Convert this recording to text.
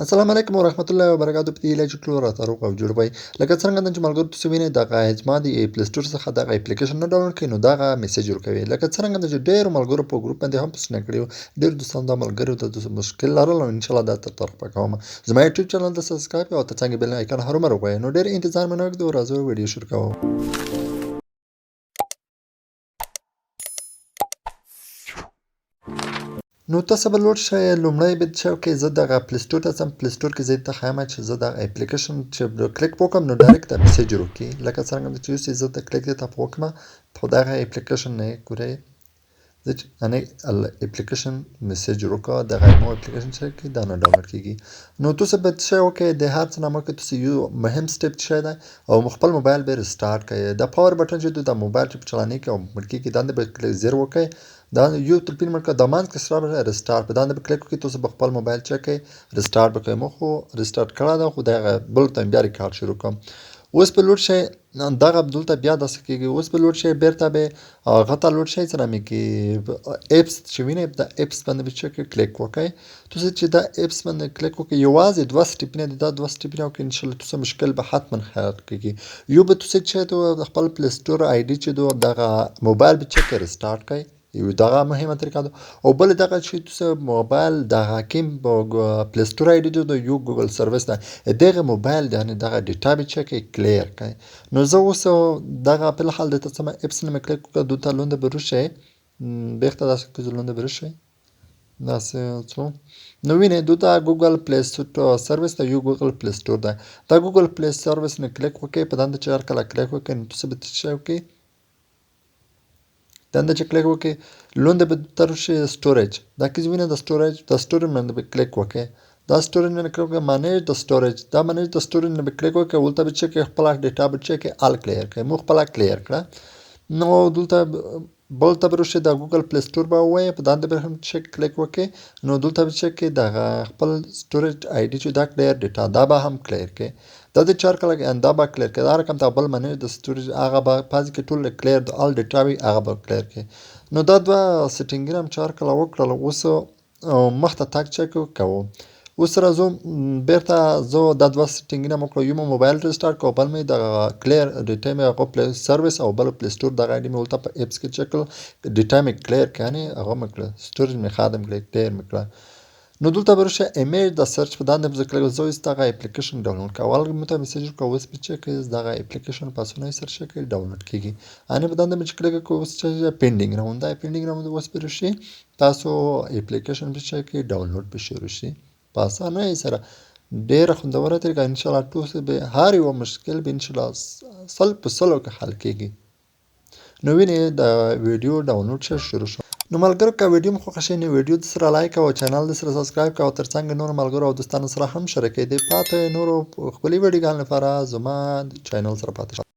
السلام علیکم ورحمت الله وبرکاتو. په دې چې ټول راته روغ او جوړ وئ لکه څرنګه د چې ملګرو تاسو وینئ دغه زما د پلی سټور څخه دغه اپلیکیشن نه ډاونلوډ کړئ نو دغه میسج ورکوي لکه څرنګه د چې ډېرو ملګرو په ګروپ باندې هم پوښتنه کړې وه. ډېرو دوستانو دا ملګرو ته مشکل لرل او انشاءالله دا تر طرفه کوم زما یوټیوب چینل ته سبسکرایب او ترڅنګ بیل ایکن هرومرو ووهئ نو ډېر انتظار مې نه وکړو راځو ویډیو شروع کوو نو تاسو به لوډ شئ لومړی به څه وکړئ زه دغه پلی سټور ته ځم. پلی سټور کې زه ته ښیم چې زه دغه اپلیکیشن چې کلیک وکړم نو ډایرکټ دا میسج وکړي لکه څرنګه چې اوس زه ته کلیک دې ته وکړم په دغه اپلیکیشن نه ګورئ زه انې اپلیکیشن میسج وکړه دغه مو اپلیکیشن چې کې دا نه ډاونلوډ کیږي نو تاسو به څه وکړئ د هر څه نه مخکې تاسو یو مهم سټپ څه دی او خپل موبایل به ریسټارټ کړئ د پاور بټن چې د موبایل چې چلانې کې او مړکی کې دانه به کلیک زیر وکړئ دا یو تر پین مړکه د مان کې سره ریسټارټ په دانه به کلیک وکړئ تاسو خپل موبایل چک کړئ ریسټارټ وکړئ مو خو ریسټارټ کړه دا خو دغه بل تم بیا ریکارډ شروع کوم اوس په لوډ شي دغه دلته بیا داسې کېږي. اوس په لوډ شي بیرته به هغه ته لوډ شي سره مې کې اپس چې وینئ د اپس باندې به چې کلیک وکړئ تاسو چې دا اپس باندې کلیک وکړئ یوازې دوه سټپونه دي دا دوه سټپونه وکړئ ان شاء الله تاسو مشکل به حتما حل کیږي یو به تاسو چې خپل پلی سټور آی ډي چې دغه موبایل به چې ریسټارټ کړئ یو دغه مهمه طریقه ده او بل دغه چې تاسو موبایل د حکیم پلی سټور آی ډي د یو ګوګل سرویس ده دغه موبایل د دغه ډیټا به چک کلیر کړئ. نو زه اوس دغه په حال د تاسو اپس نه کلیک وکړه دوته لونده بروشه بیرته داسې کې لونده بروشه داسې څو. نو وینئ دلته ګوګل پلی سټور سرویس ته یو ګوګل پلی سټور ده دا ګوګل پلی سرویس نه کلیک وکړئ په دنده چې هر کله کلیک وکړئ نو تاسو به څه وکړئ چې کلیک وکړئ لونده به تر شي سټوریج دا کې وینئ د سټوریج د سټوریج باندې به کلیک وکړئ دا باندې کلیک وکړئ مانیج د سټوریج دا مانیج د سټوریج باندې به کلیک وکړئ ولته به چې خپل ډیټا به چې ال کلیر کړئ مو خپل کلیر کړه نو دلته بل ته بروشه د ګوګل پلی سټور به وایي په دانده به هم چک کلیک وکړئ نو دلته به چک د خپل سټوریج آی ډي چې دا کلیر ډیټا دا به هم کلیر کړئ دا د چار کله دا به کلیر کړئ دا رقم ته بل منی د سټوریج هغه به پاز کې ټول کلیر د ال ډیټا وي هغه به کلیر کړئ نو دا دوه سټینګونه هم چار کله وکړل اوس مخته تګ چک کوو اوس راځو بیرته زه دا دوه سټینګونه مو کړو یو مو موبایل ریسټارټ کړو بل مې د کلیر ډیټا مې هغه پلی سرویس او بل پلی سټور دغه اډي مې ولته په اپس کې چک کړل ډیټا مې کلیر کړه هغه مې کړل سټوریج مې خادم کړل کلیر مې کړل نو دلته به راشه ایمیج د سرچ په دانه به کلیک زه اوس دغه اپلیکیشن ډاونلوډ کوم اول مې ته میسج وکړ اوس به چې دغه اپلیکیشن پاسونه سرچ کړئ ډاونلوډ کیږي انه په دانه چې کلیک کوم اوس چې پینډینګ راوند دا پینډینګ راوند اوس به راشي تاسو اپلیکیشن به چې ډاونلوډ به شروع شي په اسانه سره ډیره خوندوره طریقه ان شاء الله تاسو به هر یو مشکل به ان شاء الله سل په سلو کې حل کیږي نو وینئ د ویډیو ډاونلوډ شروع شو نو ملګرو که ویډیو مو خوښه شي نو ویډیو د سره لایک او چینل د سره سبسکرایب کوه او ترڅنګ نور ملګرو او دوستانو سره هم شریکې دی پاتې. نورو خپلې ویډیوګانو لپاره زما چینل سره پاتې